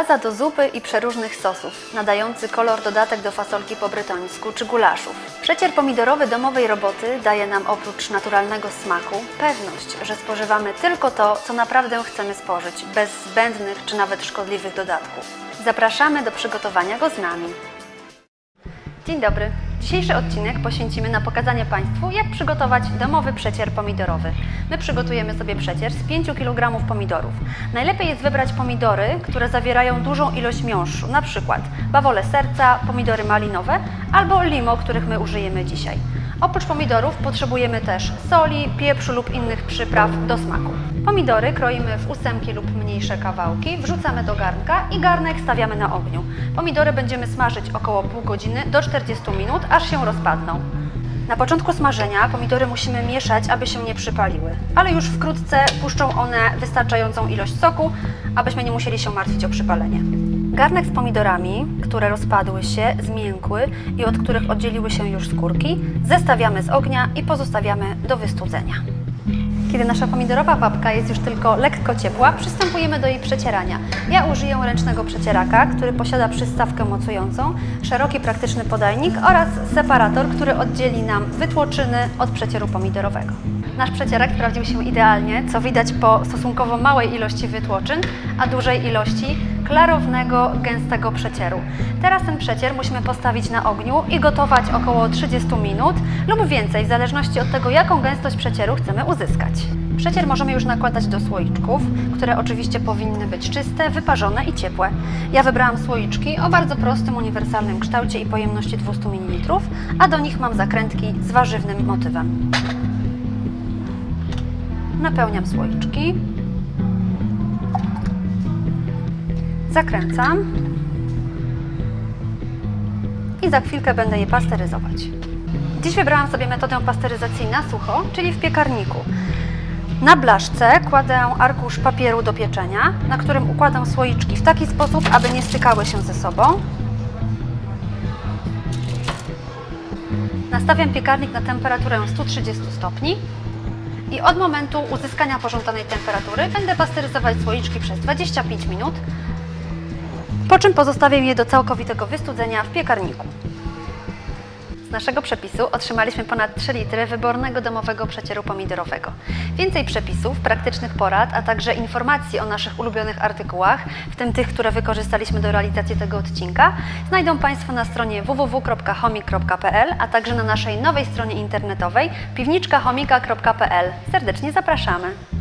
Baza do zupy i przeróżnych sosów, nadający kolor dodatek do fasolki po brytońsku czy gulaszów. Przecier pomidorowy domowej roboty daje nam oprócz naturalnego smaku pewność, że spożywamy tylko to, co naprawdę chcemy spożyć, bez zbędnych czy nawet szkodliwych dodatków. Zapraszamy do przygotowania go z nami. Dzień dobry. Dzisiejszy odcinek poświęcimy na pokazanie Państwu, jak przygotować domowy przecier pomidorowy. My przygotujemy sobie przecier z 5 kg pomidorów. Najlepiej jest wybrać pomidory, które zawierają dużą ilość miąższu, na przykład bawole serca, pomidory malinowe albo limo, których my użyjemy dzisiaj. Oprócz pomidorów potrzebujemy też soli, pieprzu lub innych przypraw do smaku. Pomidory kroimy w ósemki lub mniejsze kawałki, wrzucamy do garnka i garnek stawiamy na ogniu. Pomidory będziemy smażyć około pół godziny do 40 minut, aż się rozpadną. Na początku smażenia pomidory musimy mieszać, aby się nie przypaliły, ale już wkrótce puszczą one wystarczającą ilość soku, abyśmy nie musieli się martwić o przypalenie. Garnek z pomidorami, które rozpadły się, zmiękły i od których oddzieliły się już skórki, zestawiamy z ognia i pozostawiamy do wystudzenia. Kiedy nasza pomidorowa papka jest już tylko lekko ciepła, przystępujemy do jej przecierania. Ja użyję ręcznego przecieraka, który posiada przystawkę mocującą, szeroki praktyczny podajnik oraz separator, który oddzieli nam wytłoczyny od przecieru pomidorowego. Nasz przecierak sprawdził się idealnie, co widać po stosunkowo małej ilości wytłoczyn, a dużej ilości klarownego, gęstego przecieru. Teraz ten przecier musimy postawić na ogniu i gotować około 30 minut lub więcej, w zależności od tego, jaką gęstość przecieru chcemy uzyskać. Przecier możemy już nakładać do słoiczków, które oczywiście powinny być czyste, wyparzone i ciepłe. Ja wybrałam słoiczki o bardzo prostym, uniwersalnym kształcie i pojemności 200 ml, a do nich mam zakrętki z warzywnym motywem. Napełniam słoiczki. Zakręcam. I za chwilkę będę je pasteryzować. Dziś wybrałam sobie metodę pasteryzacji na sucho, czyli w piekarniku. Na blaszce kładę arkusz papieru do pieczenia, na którym układam słoiczki w taki sposób, aby nie stykały się ze sobą. Nastawiam piekarnik na temperaturę 130 stopni i od momentu uzyskania pożądanej temperatury będę pasteryzować słoiczki przez 25 minut, po czym pozostawię je do całkowitego wystudzenia w piekarniku. Z naszego przepisu otrzymaliśmy ponad 3 litry wybornego domowego przecieru pomidorowego. Więcej przepisów, praktycznych porad, a także informacji o naszych ulubionych artykułach, w tym tych, które wykorzystaliśmy do realizacji tego odcinka, znajdą Państwo na stronie www.chomik.pl, a także na naszej nowej stronie internetowej piwniczkachomika.pl. Serdecznie zapraszamy!